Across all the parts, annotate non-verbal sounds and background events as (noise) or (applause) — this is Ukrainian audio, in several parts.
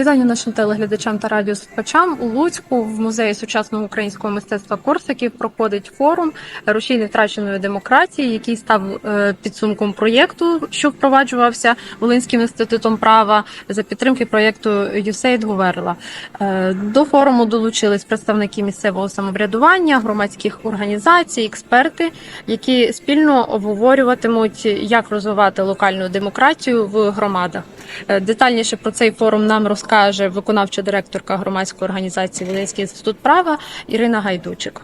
Вітання нашим телеглядачам та радіослухачам у Луцьку в музеї сучасного українського мистецтва Корсаків проходить форум рушійни втраченої демократії, який став е, підсумком проєкту, що впроваджувався Волинським інститутом права за підтримки проєкту USAID Говерла. Е, До форуму долучились представники місцевого самоврядування, громадських організацій, експерти, які спільно обговорюватимуть, як розвивати локальну демократію в громадах. Е, Детальніше про цей форум нам розкаже виконавча директорка громадської організації Волинський інститут права Ірина Гайдучик.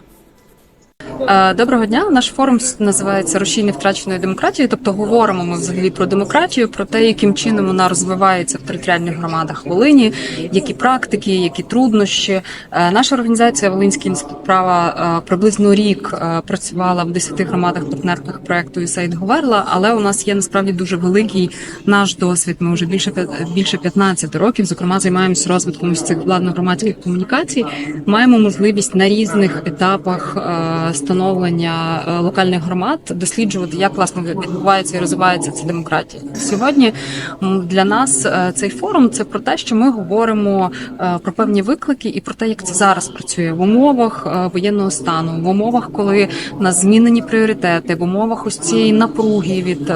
Е, Доброго дня. Наш форум називається Рушійни втраченої демократії. Тобто говоримо ми взагалі про демократію, про те, яким чином вона розвивається в територіальних громадах Волині, які практики, які труднощі. Е, Наша організація Волинський інститут права е, приблизно рік працювала в 10 громадах партнерках проекту USAID Говерла, але у нас є насправді дуже великий наш досвід. Ми вже більше більше 15 років. Зокрема, займаємося розвитком ось цих владно-громадських комунікацій. Маємо можливість на різних етапах становлення е, локальних громад досліджувати, як власне відбувається і розвивається ця демократія. Сьогодні для нас е, цей форум це про те, що ми говоримо е, про певні виклики і про те, як це зараз працює в умовах воєнного стану, в умовах, коли в нас змінені пріоритети, в умовах ось цієї напруги від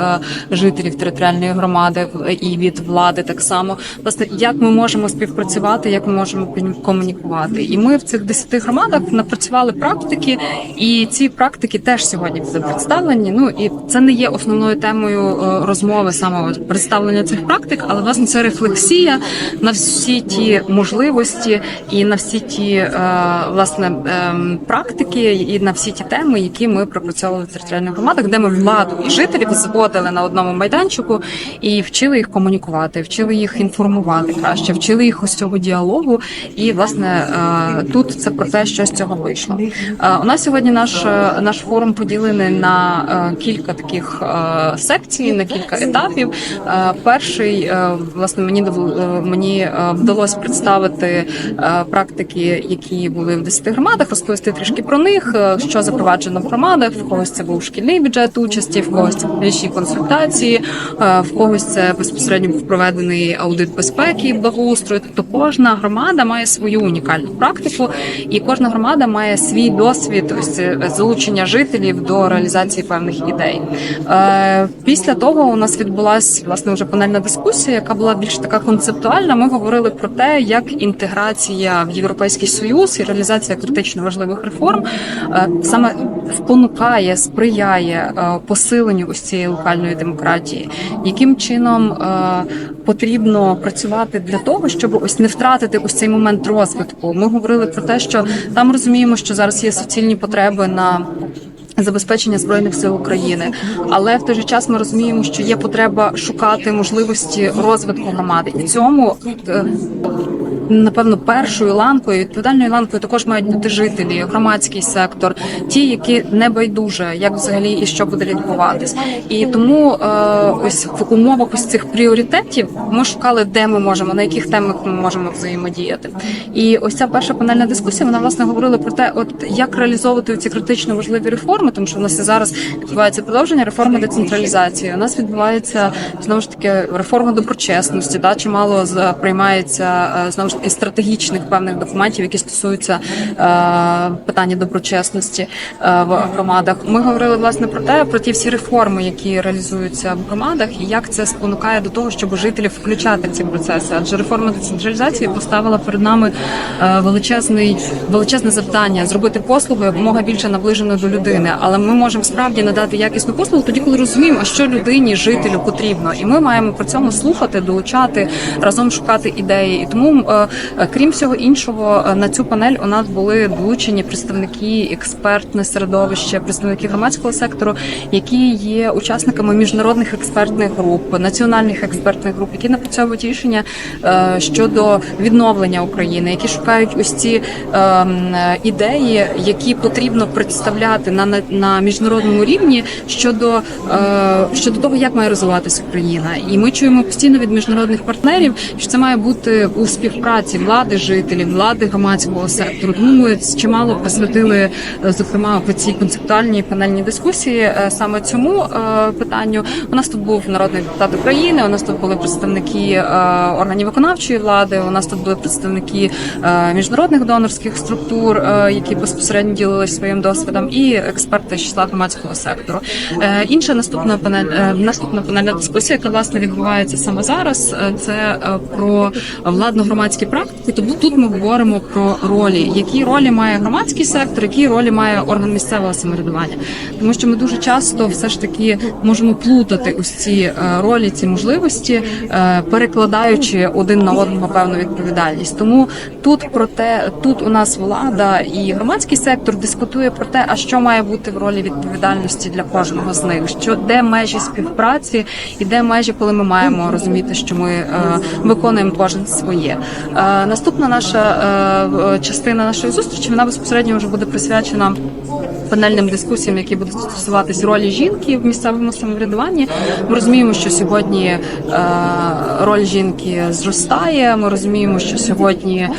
жителів територіальної громади і від влади так само. Власне, як ми можемо співпрацювати, як ми можемо комунікувати. І ми в цих 10 громадах напрацювали практики, і ці практики теж сьогодні представлені. Ну і це не є основною темою е, розмови саме представлення цих практик, але власне це рефлексія на всі ті можливості і на всі ті е, власне ем, практики, і на всі ті теми, які ми пропрацьовували в територіальних громадах, де ми владу і жителів зводили на одному майданчику і вчили їх комунікувати, вчили їх інформувати краще, вчили їх ось цього діалогу. І власне е, тут це про те, що з цього вийшло. У нас сьогодні наш е, наш форум поділений на е, кілька таких е, секцій, на кілька етапів. Перший власне мені мені вдалося представити практики, які були в 10 громадах, розповісти трішки про них, що запроваджено в громадах. В когось це був шкільний бюджет участі, в когось це публічні консультації, в когось це безпосередньо був проведений аудит безпеки і благоустрою. Тобто кожна громада має свою унікальну практику, і кожна громада має свій досвід ось залучення жителів до реалізації певних ідей. Е, Після того у нас відбулася власне вже панельна дискусія, яка була більш така концептуальна. Ми говорили про те, як інтеграція в європейський союз і реалізація критично важливих реформ е, саме спонукає, сприяє е, посиленню ось цієї локальної демократії, яким чином потрібно працювати для того, щоб ось не втратити ось цей момент розвитку. Ми говорили про те, що там розуміємо, що зараз є суцільні потреби на Забезпечення збройних сил України, але в той же час ми розуміємо, що є потреба шукати можливості розвитку громади, і цьому е, напевно першою ланкою відповідальною ланкою також мають бути жителі, громадський сектор, ті, які не байдуже, як взагалі і що буде відбуватись. І тому е, ось в умовах ось цих пріоритетів ми шукали, де ми можемо, на яких темах ми можемо взаємодіяти. І ось ця перша панельна дискусія, вона власне говорила про те, от як реалізовувати ці критично важливі реформи, тому що в нас і зараз відбувається продовження реформи децентралізації. У нас відбувається знову ж таки реформа доброчесності. Да, чимало приймається е, знову ж стратегічних певних документів, які стосуються е, питання доброчесності е, в громадах. Ми говорили власне про те, про ті всі реформи, які реалізуються в громадах, і як це спонукає до того, щоб жителів включати ці процеси. Адже реформа децентралізації поставила перед нами е, величезний величезне завдання зробити послугу якомога більше наближеною до людини. Але ми можемо справді надати якісну послугу тоді, коли розуміємо, що людині, жителю потрібно, і ми маємо при цьому слухати, долучати разом шукати ідеї. І тому, крім всього іншого, е, на цю панель у нас були долучені представники експертне середовище, представники громадського сектору, які є учасниками міжнародних експертних груп, національних експертних груп, які напрацьовують рішення е, щодо відновлення України, які шукають ось ці ем, е, ідеї, які потрібно представляти на, на на міжнародному рівні щодо, е, щодо того, як має розвиватися Україна. І ми чуємо постійно від міжнародних партнерів, що це має бути у співпраці влади, жителів, влади громадського сектору. Тому ми чимало присвятили, е, зокрема, в цій концептуальній панельній дискусії е, саме цьому е, питанню. У нас тут був народний депутат України. У нас тут були представники органів виконавчої влади. У нас тут були представники міжнародних донорських структур, які безпосередньо ділилися своїм досвідом, і експерти з числа громадського сектору. Інша наступна панель наступна панельна дискусія, яка власне відбувається саме зараз. Це про владно-громадські практики. Тому тут ми говоримо про ролі, які ролі має громадський сектор, які ролі має орган місцевого самоврядування, тому що ми дуже часто все ж таки можемо плутати ось ці е, ролі, ці можливості, е, перекладаючи один на одного певну відповідальність. Тому тут про те, тут у нас влада і громадський сектор дискутує про те, а що має бути в ролі відповідальності для кожного з них, що де межі співпраці і де межі, коли ми маємо розуміти, що ми е, виконуємо кожен своє. Е, наступна наша е, частина нашої зустрічі вона безпосередньо вже буде присвячена панельним дискусіям, які будуть стосуватись ролі жінки в місцевому самоврядуванні. Ми розуміємо, що сьогодні е, роль жінки зростає. Ми розуміємо, що сьогодні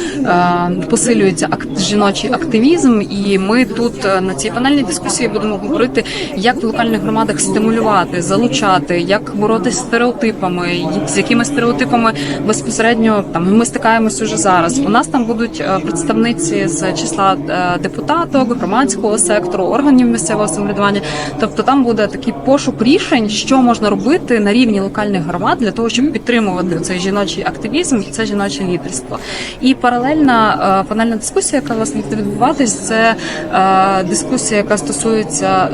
посилюється жіночий активізм, і ми тут на цій панельній дискусії будемо говорити, як в локальних громадах стимулювати, залучати, як боротися з стереотипами, з якими стереотипами безпосередньо там ми стикаємося вже зараз. У нас там будуть е, представниці з числа е, депутаток, громадського сектору, органів місцевого самоврядування. Тобто там буде такий пошук рішень, що можна робити на рівні локальних громад для того, щоб підтримувати цей жіночий активізм і це жіноче лідерство. І паралельна е, панельна дискусія, яка власне буде відбуватись, це дискусія, яка стосується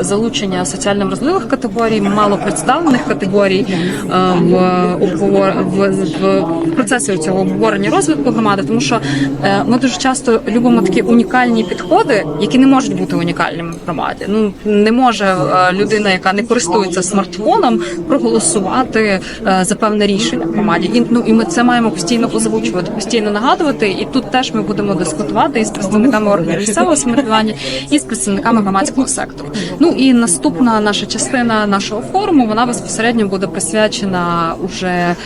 залучення соціально вразливих категорій, малопредставлених категорій е, в в, в, в процесі цього обговорення розвитку громади, тому що е, ми дуже часто любимо такі унікальні підходи, які не можуть бути унікальними в громаді. Ну не може е, людина, яка не користується смартфоном, проголосувати е, за певне рішення в громаді. І ну і ми це маємо постійно озвучувати, постійно нагадувати. І тут теж ми будемо дискутувати із представниками органів місцевого самоврядування і з представниками громадського сектору. Ну і наступна наша частина нашого форуму вона безпосередньо буде присвячена уже е,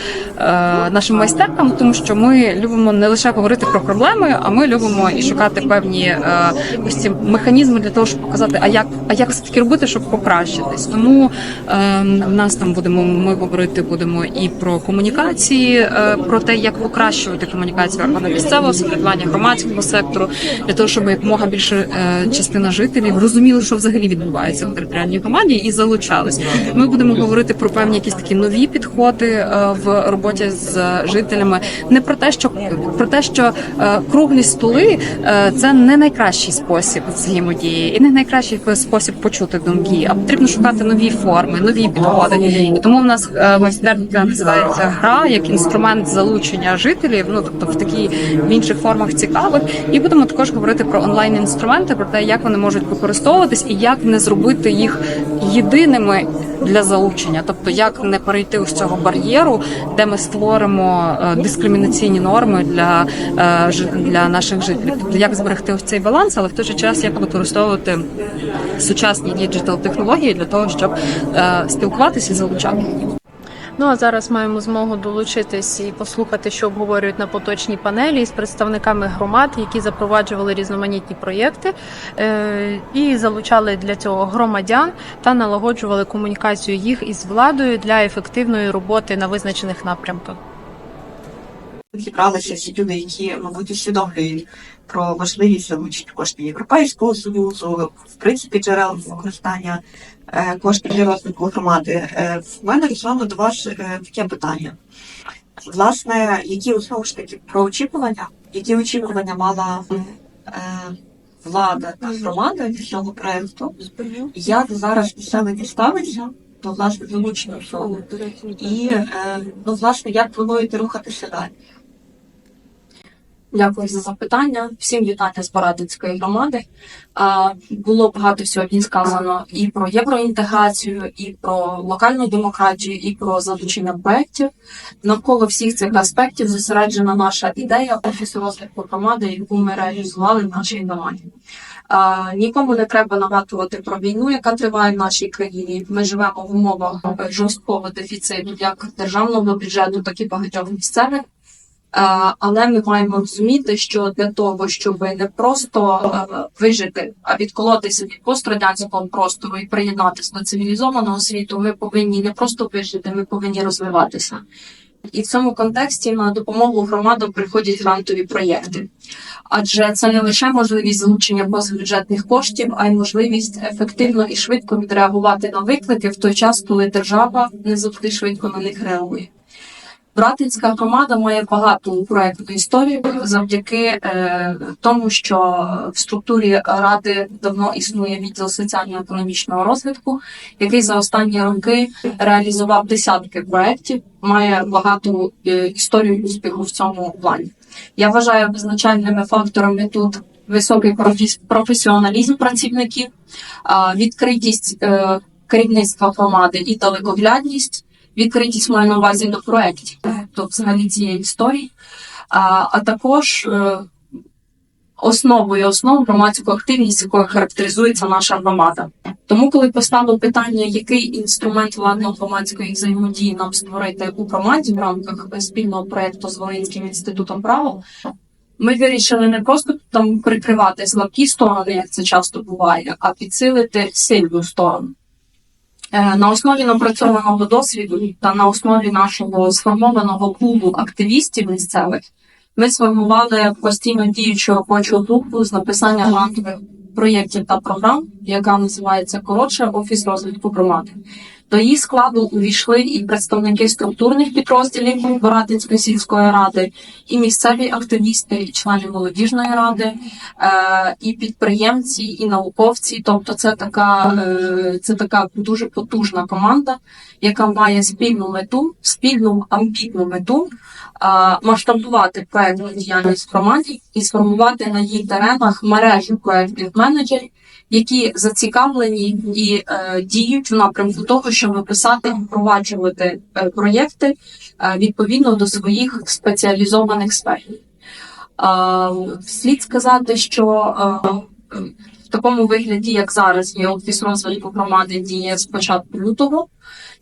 нашим майстеркам, тому що ми любимо не лише говорити про проблеми, а ми любимо і шукати певні е, ось ці механізми для того, щоб показати, а як а як все таки робити, щоб покращитись. Тому е, в нас там будемо ми говорити будемо і про комунікації, е, про те, як покращувати комунікацію органів місцевого самоврядування, громадського сектору, для того, щоб якомога більше е, частина жителів розуміли, що взагалі відбувається в територіальній громаді, і залучались. Ми будемо говорити про певні якісь такі нові підходи в роботі з жителями. Не про те, що про те, що е, круглі столи е, це не найкращий спосіб взаємодії і не найкращий спосіб почути думки, а потрібно шукати нові форми, нові підходи. І тому в нас е, майстерка називається гра як інструмент залучення жителів. Ну тобто в такій в інших формах цікавих. І будемо також говорити про онлайн інструменти, про те, як вони можуть використовуватись і як не зробити їх єдиними для залучення, тобто як не перейти з цього бар'єру, де ми створимо е, дискримінаційні норми для, е, для наших жителів. Тобто як зберегти ось цей баланс, але в той же час як використовувати сучасні діджитал технології для того, щоб е, спілкуватися і залучати. Ну а зараз маємо змогу долучитись і послухати, що обговорюють на поточній панелі з представниками громад, які запроваджували різноманітні проєкти е, і залучали для цього громадян та налагоджували комунікацію їх із владою для ефективної роботи на визначених напрямках. зібралися всі люди, які, мабуть, усвідомлюють про важливість залучення коштів Європейського Союзу, в принципі, джерел використання е, коштів для розвитку громади. Е, В мене Руслано, до вас е, таке питання. Власне, які знову ж таки про очікування, які очікування мала влада та громада від цього проекту, як зараз населення ставиться? До власне залучення цього, і ну, власне, як плануєте рухатися далі? Дякую за запитання. Всім вітання з Парадинської громади. Було багато сьогодні сказано і про євроінтеграцію, і про локальну демократію, і про залучення проєктів. Навколо всіх цих аспектів зосереджена наша ідея офісу розвитку громади, яку ми реалізували в нашій громаді. Нікому не треба нагадувати про війну, яка триває в нашій країні. Ми живемо в умовах жорсткого дефіциту як державного бюджету, так і багатьох місцевих. Е, Але ми маємо розуміти, що для того, щоб не просто е, вижити, а відколотися від пострадянського простору і приєднатися до цивілізованого світу, ми повинні не просто вижити, ми повинні розвиватися. І в цьому контексті на допомогу громадам приходять грантові проєкти. Адже це не лише можливість залучення позабюджетних коштів, а й можливість ефективно і швидко відреагувати на виклики в той час, коли держава не завжди швидко на них реагує. Братинська громада має багату проектну історію завдяки е, тому, що в структурі ради давно існує відділ соціально-економічного розвитку, який за останні роки реалізував десятки проєктів, має багату е, історію успіху в цьому плані. Я вважаю визначальними факторами тут високий професіоналізм працівників, а, відкритість е, керівництва громади і далекоглядність. Відкритість маю на увазі до проєктів, тобто взагалі цієї історії, а, а також е, основою основ громадську активність, якою характеризується наша громада. Тому, коли поставив питання, який інструмент владно-громадської взаємодії нам створити у громаді в рамках спільного проєкту з Волинським інститутом права, ми вирішили не просто там прикривати слабкі сторони, як це часто буває, а підсилити сильну сторону. Е, На основі напрацьованого досвіду та на основі нашого сформованого клубу активістів місцевих ми сформували постійно діючу робочу групу з написання грантових проєктів та програм, яка називається коротше Офіс розвитку громади. До її складу увійшли і представники структурних підрозділів Боратинської сільської ради, і місцеві активісти, і члени молодіжної ради, е, і підприємці, і науковці. Тобто, це така, е, це така дуже потужна команда, яка має спільну мету, спільну амбітну мету масштабувати проектну діяльність громаді і сформувати на її теренах мережу проектних менеджерів, які зацікавлені і е, діють в напрямку того, щоб писати і впроваджувати е, проєкти е, відповідно до своїх спеціалізованих сфер. Е, слід сказати, що е, в такому вигляді, як зараз є офіс розвитку громади, діє з початку лютого.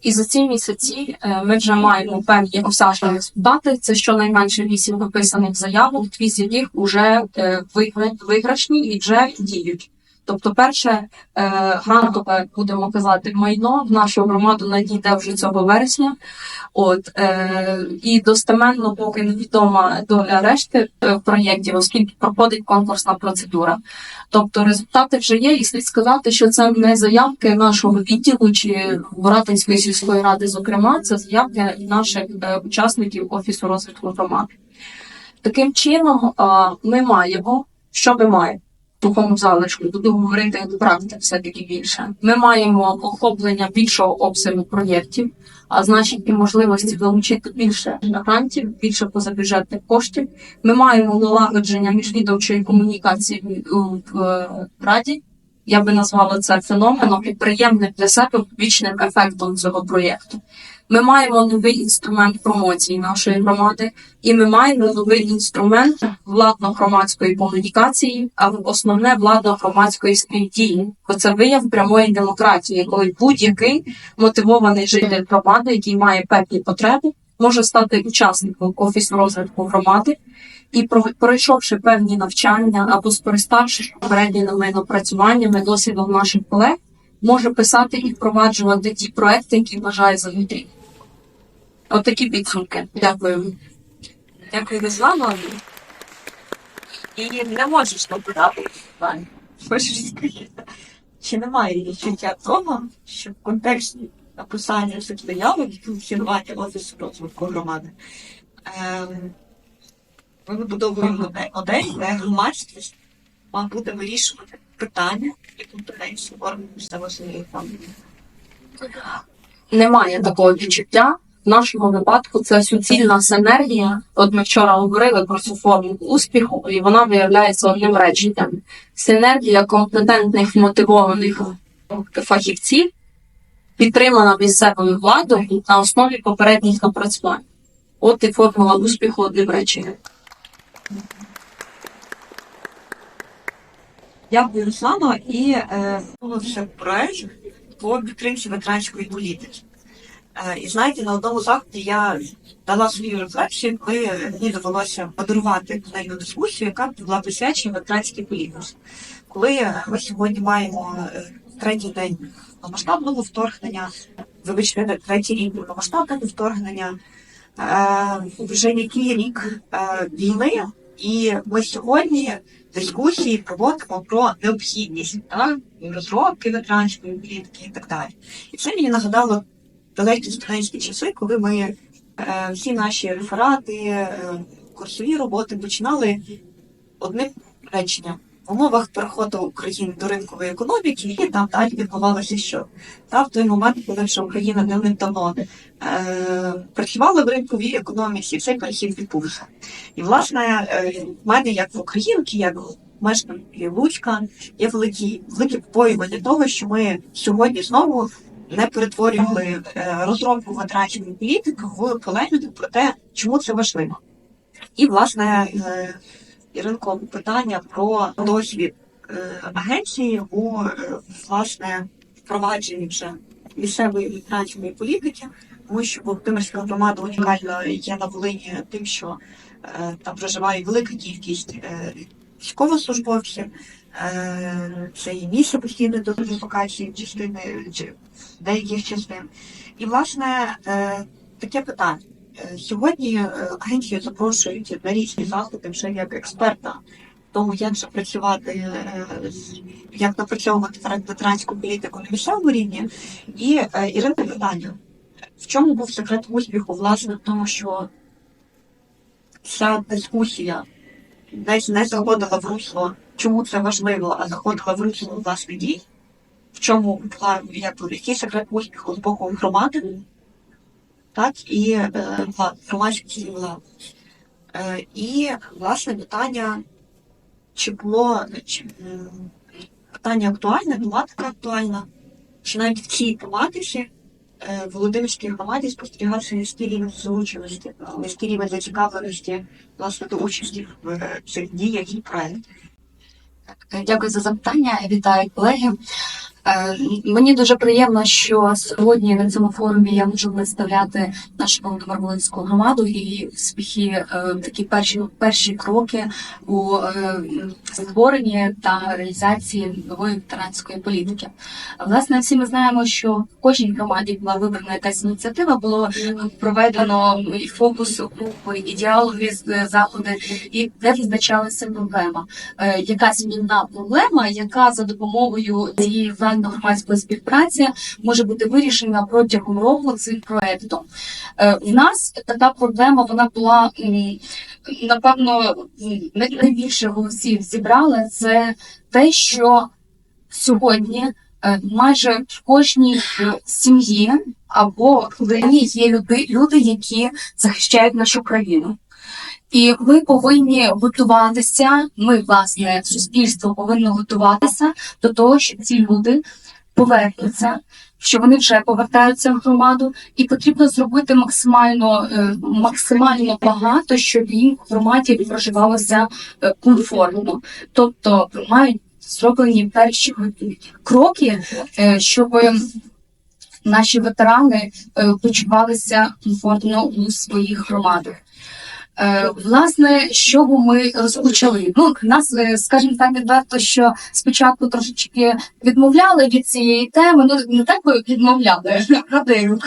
І за ці місяці е, ми вже маємо певні осяжні результати. Це щонайменше вісім написаних заявок, дві з яких вже е, виграшні і вже діють. Тобто, перше е, грантове, будемо казати, майно в нашу громаду надійде вже цього вересня. От е, і достеменно, поки невідома доля решти е, проєктів, оскільки проходить конкурсна процедура. Тобто результати вже є, і слід сказати, що це не заявки нашого відділу чи Боратинської сільської ради, зокрема, це заявки наших учасників офісу розвитку громади. Таким чином, ми маємо, що ми маємо? Сухому залишку, буду говорити як практика все-таки більше. Ми маємо охоплення більшого обсягу проєктів, а значить і можливості залучити більше грантів, більше позабюджетних коштів. Ми маємо налагодження міжвідомчої комунікації в, в раді. Я би назвала це феноменом і приємним для себе вічним ефектом цього проєкту. Ми маємо новий інструмент промоції нашої громади, і ми маємо новий інструмент владно-громадської комунікації, а основне владно-громадської співдії. Бо це вияв прямої демократії, коли будь-який мотивований житель громади, який має певні потреби, може стати учасником офісу розвитку громади і про- пройшовши певні навчання або скориставшись попередніми напрацюваннями досвідом наших колег, може писати і впроваджувати ті проекти, які вважає за потрібне. От такі підсумки. Дякую. Дякую за вами. І не можеш питання. Хочеш сказати, чи немає відчуття того, що в контексті написання цих заявок і функціонування розвитку громади ем, ми вибудовуємо модель, де громадськість має буде вирішувати питання і компетенції органів місцевого самоврядування. Немає такого відчуття. В нашому випадку це суцільна синергія. От ми вчора говорили про цю форму успіху, і вона виявляється одним реченням. Синергія компетентних мотивованих фахівців, підтримана місцевою владою на основі попередніх напрацювань. От і формула успіху одним реченням. Дякую, Руслано. І е, проект по підтримці ветеранської політики. Е, і знаєте, на одному заході я дала свою рефлексію, коли мені довелося подарувати панельну дискусію, яка була присвячена ветеранській політиці. Коли ми сьогодні маємо е, третій день повномасштабного вторгнення, вибачте, третій рік повномасштабного вторгнення, е, вже який рік війни, і ми сьогодні дискусії проводимо про необхідність так, розробки ветеранської політики і так далі. І це мені нагадало далекі студентські часи, коли ми е, всі наші реферати, е, курсові роботи починали одним реченням. В умовах переходу України до ринкової економіки, і там далі відбувалося що? Та в той момент, коли вже Україна давним-давно е, працювала в ринковій економіці, цей перехід відбувся. І власне е, в мене, як в українки, як мешканки Луцька, є великі великі побоювання того, що ми сьогодні знову не перетворювали е, розробку ветеранської політики в полеміку про те, чому це важливо. І власне е, Іринко, питання про досвід е, агенції у власне впровадженні вже місцевої ветеранської політики, тому що Володимирська громада унікальна є на Волині тим, що там проживає велика кількість військовослужбовців. Це і місце постійної дислокації частини деяких частин. І власне е, таке питання. Е, Сьогодні е, агенцію запрошують на різні заходи вже як експерта тому, як же працювати, як напрацьовувати ветеран- ветеранську політику на місцевому рівні. І Ірина питання. В чому був секрет успіху, власне, в тому, що ця дискусія десь не заходила в русло, чому це важливо, а заходила в русло власне дій, в чому була як, який секрет успіху з боку громади, так і е, влади. Е, і власне питання, чи було чи, м, питання актуальне, тематика актуальна, чи навіть в цій тематиці е, в Володимирській громаді спостерігався низький рівень залученості, низький рівень зацікавленості власне до участі в е, цих діях і проєктах. Е, Дякую за запитання. Вітаю колеги. Е, Мені дуже приємно, що сьогодні на цьому форумі я можу представляти нашу Володимир-Волинську громаду і успіхи, е, такі перші перші кроки у е, створенні та реалізації нової ветеранської політики. Власне, всі ми знаємо, що в кожній громаді була вибрана якась ініціатива, було проведено і фокус групи, і діалоги заходи, і де визначалася проблема якась спільна проблема, яка за допомогою цієї владно-громадської співпраці може бути вирішена протягом року цим проектом. Е, У нас така проблема вона була напевно найбільше голосів зібрала. Це те, що сьогодні е, майже в кожній е, сім'ї або країні є люди, люди, які захищають нашу країну. І ми повинні готуватися. Ми, власне, суспільство повинно готуватися до того, що ці люди повернуться, що вони вже повертаються в громаду, і потрібно зробити максимально е, максимально багато, щоб їм в громаді проживалося е, комфортно. Тобто мають зроблені перші кроки, е, щоб наші ветерани почувалися комфортно у своїх громадах. Е, Власне, з чого ми розпочали? Ну, нас, е, скажімо так, відверто, що спочатку трошечки відмовляли від цієї теми. Ну не так би відмовляли, правдиву.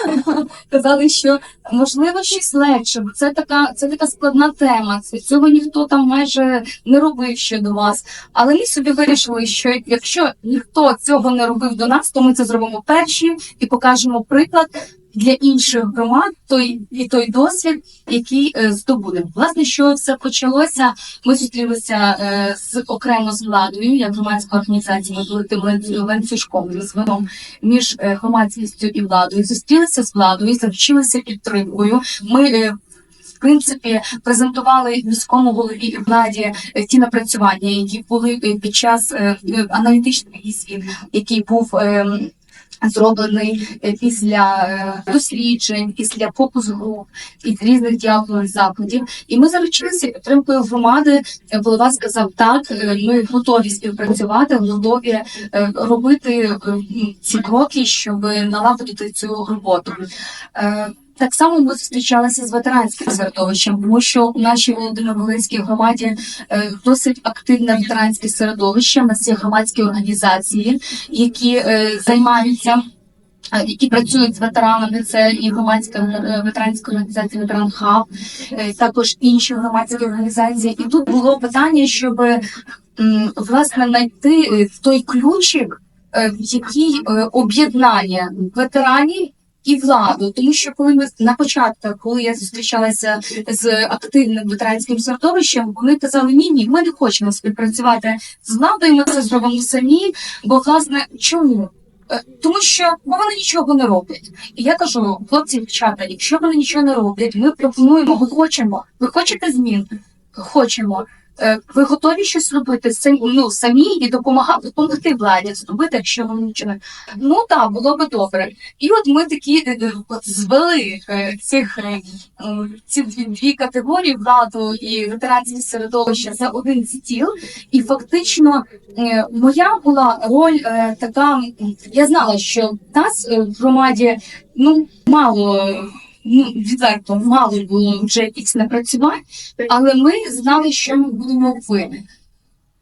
(laughs) Казали, що можливо щось легше, бо це така, це така складна тема. Цього ніхто там майже не робив щодо вас. Але ми собі вирішили, що якщо ніхто цього не робив до нас, то ми це зробимо перші і покажемо приклад для інших громад той і той досвід, який е, здобудемо. Власне, що все почалося. Ми зустрілися е, з окремо з владою, як громадська організація. Ми були тим ланцю- ланцюжком звеном між е, громадськістю і владою. Зустрілися з владою, завчилися підтримкою. Ми в принципі презентували міському голові і владі ті напрацювання, які були під час аналітичних візів, який був. Зроблений е, після е, досліджень, після фокус груп і різних діалогових заходів, і ми заручилися підтримкою громади. Е, Голова сказав так. е, Ми готові співпрацювати, готові е, робити е, ці кроки, щоб налагодити цю роботу. Так само ми зустрічалися з ветеранським середовищем, тому що у нашій Володимир-Волинській громаді е, досить активне ветеранське середовище. У нас є громадські організації, які е, займаються. е, Які працюють з ветеранами, це і громадська ветеранська організація Ветеран Хаб, також інші громадські організації. І тут було питання, щоб власне знайти той ключик, який об'єднає ветеранів і владу, тому що коли ми на початку, коли я зустрічалася з активним ветеранським середовищем, вони казали: ні, ні, ми не хочемо співпрацювати з владою. Ми це зробимо самі. Бо власне чому? Е, Тому що бо вони нічого не роблять. І я кажу, хлопці, дівчата, якщо вони нічого не роблять, ми пропонуємо, ми хочемо. Ви хочете змін? Хочемо. Е, Ви готові щось робити ну, самі і допомагати допомогти владі зробити, якщо вони нічого не ну так, було би добре. І от ми такі е, е, от звели цих ці дві, дві категорії владу і ветеранське середовище за один стіл. І фактично моя була роль така. Я знала, що нас в громаді ну мало. Е, Ну, відверто мало було вже якихось напрацювань, але ми знали, що ми будемо робити.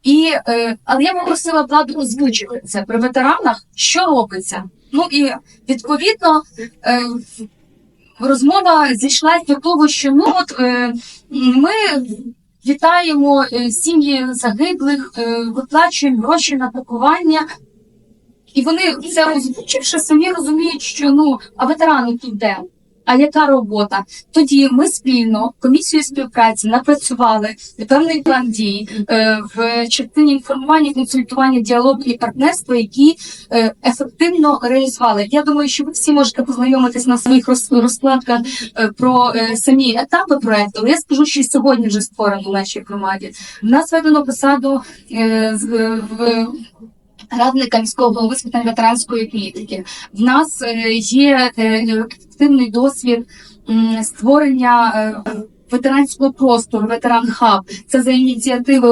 І, е, але я попросила владу озвучити це при ветеранах, що робиться. Ну і відповідно е, розмова зійшла до того, що ну от е, ми вітаємо е, сім'ї загиблих, е, виплачуємо гроші на пакування. І вони це озвучивши, самі розуміють, що ну а ветерани тут де? А яка робота? Тоді ми спільно комісією співпраці напрацювали певний план дій е, в частині інформування, консультування, діалогу і партнерства, які е, ефективно реалізували. Я думаю, що ви всі можете познайомитись на своїх роз- розкладках е, про е, самі етапи проекту. Я скажу, що сьогодні вже створено в нашій громаді. В нас введено посаду е, в радника міського голови з питань ветеранської політики. В нас е, є е, активний досвід створення. е, Ветеранського простору, ветеран хаб, це за ініціативи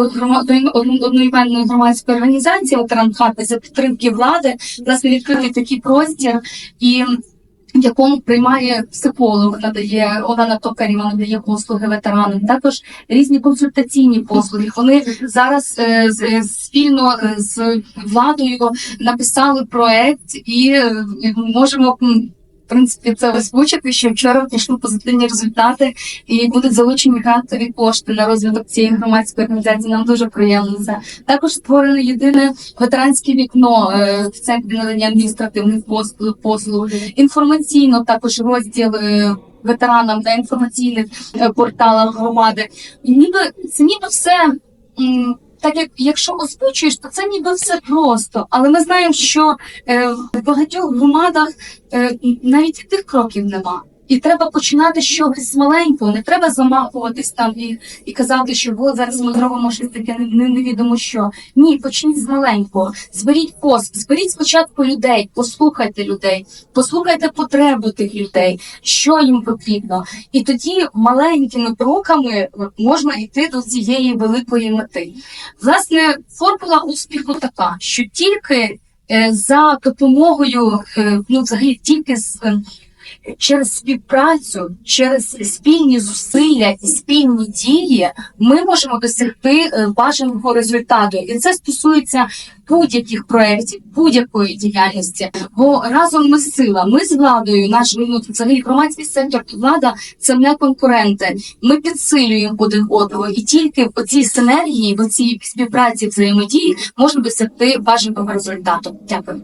одноіменної громадської організації ветеран хаб за підтримки влади. власне відкрити такий простір, і якому приймає психолог, надає Олена Токарєва надає послуги ветеранам. Також різні консультаційні послуги. Вони зараз е, з- е, спільно е, з владою написали проект і можемо. Принципі, це озвучити, що вчора пішли позитивні результати і будуть залучені грантові кошти на розвиток цієї громадської організації. Нам дуже приємно це. Також створене єдине ветеранське вікно е, в центрі надання адміністративних послуг. Інформаційно також розділ е, ветеранам на інформаційних е, порталах громади. Ніби це ніби все. Так як якщо озвучуєш, то це ніби все просто. Але ми знаємо, що е, в багатьох громадах е, навіть тих кроків нема. І треба починати з маленького. Не треба замахуватись там і, і казати, що от зараз ми зробимо щось таке не- не- невідомо що. Ні, почніть з маленького. Зберіть пост, зберіть спочатку людей, послухайте людей, послухайте потребу тих людей, що їм потрібно. І тоді маленькими кроками можна йти до цієї великої мети. Власне, формула успіху така, що тільки е, за допомогою, е, ну взагалі тільки з. Через співпрацю, через спільні зусилля і спільні дії ми можемо досягти е, бажаного результату, і це стосується будь-яких проєктів, будь-якої діяльності. Бо разом ми сила, ми з владою, наш ну, взагалі громадський і влада це не конкуренти. Ми підсилюємо один одного, і тільки в цій синергії, в цій співпраці взаємодії можна досягти бажаного результату. Дякую.